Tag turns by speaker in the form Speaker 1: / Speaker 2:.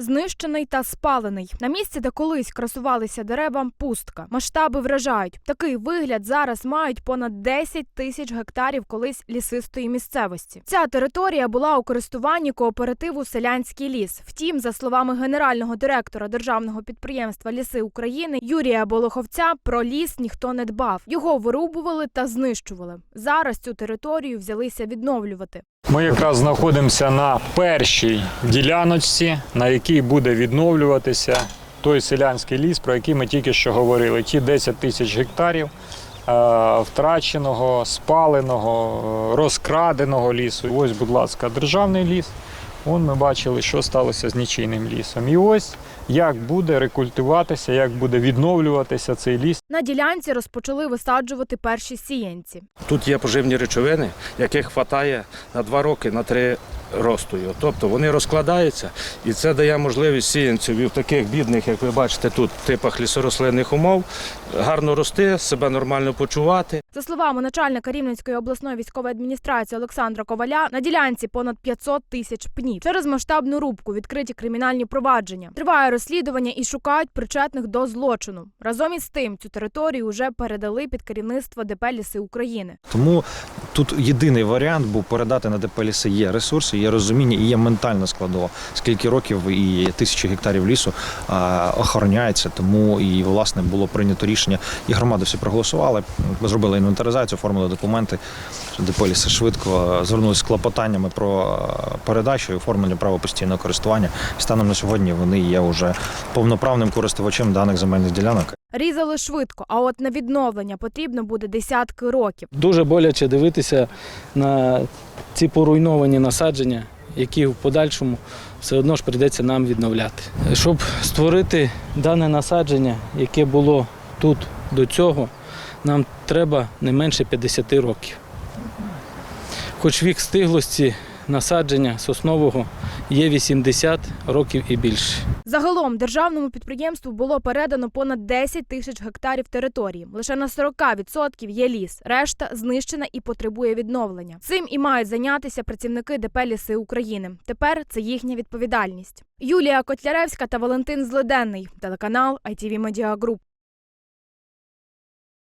Speaker 1: Знищений та спалений на місці, де колись красувалися дерева, пустка. Масштаби вражають. Такий вигляд зараз мають понад 10 тисяч гектарів колись лісистої місцевості. Ця територія була у користуванні кооперативу Селянський ліс. Втім, за словами генерального директора державного підприємства Ліси України Юрія Болоховця, про ліс ніхто не дбав. Його вирубували та знищували. Зараз цю територію взялися відновлювати.
Speaker 2: Ми якраз знаходимося на першій діляночці, на якій буде відновлюватися той селянський ліс, про який ми тільки що говорили. Ті 10 тисяч гектарів е, втраченого, спаленого, е, розкраденого лісу. Ось, будь ласка, державний ліс. Вон ми бачили, що сталося з нічийним лісом. І ось як буде рекультивуватися, як буде відновлюватися цей ліс.
Speaker 1: На ділянці розпочали висаджувати перші сіянці.
Speaker 3: Тут є поживні речовини, яких вистачає на два роки, на три ростою. Тобто вони розкладаються, і це дає можливість сіянців і в таких бідних, як ви бачите, тут типах лісорослинних умов, гарно рости, себе нормально почувати.
Speaker 1: За словами начальника Рівненської обласної військової адміністрації Олександра Коваля, на ділянці понад 500 тисяч пнів. Через масштабну рубку відкриті кримінальні провадження. Триває розслідування і шукають причетних до злочину. Разом із тим цю територію вже передали під керівництво ДП «Ліси України.
Speaker 4: Тому тут єдиний варіант був передати на ДП. Є ресурси, є розуміння і є ментальна складова. Скільки років і тисячі гектарів лісу охороняється. Тому і власне було прийнято рішення, і громади всі проголосували. Зробили інвентаризацію, оформили документи. ДП ліси швидко звернулися з клопотаннями про передачу і оформлення права постійного користування. Станом на сьогодні вони є вже повноправним користувачем даних земельних ділянок.
Speaker 1: Різали швидко, а от на відновлення потрібно буде десятки років.
Speaker 5: Дуже боляче дивитися на ці поруйновані насадження, які в подальшому все одно ж прийдеться нам відновляти. Щоб створити дане насадження, яке було тут до цього, нам треба не менше 50 років. Хоч вік стиглості насадження соснового є 80 років і більше.
Speaker 1: Загалом державному підприємству було передано понад 10 тисяч гектарів території. Лише на 40% є ліс. Решта знищена і потребує відновлення. Цим і мають зайнятися працівники ДП «Ліси України. Тепер це їхня відповідальність. Юлія Котляревська та Валентин Злиденний. Телеканал ITV Media Group.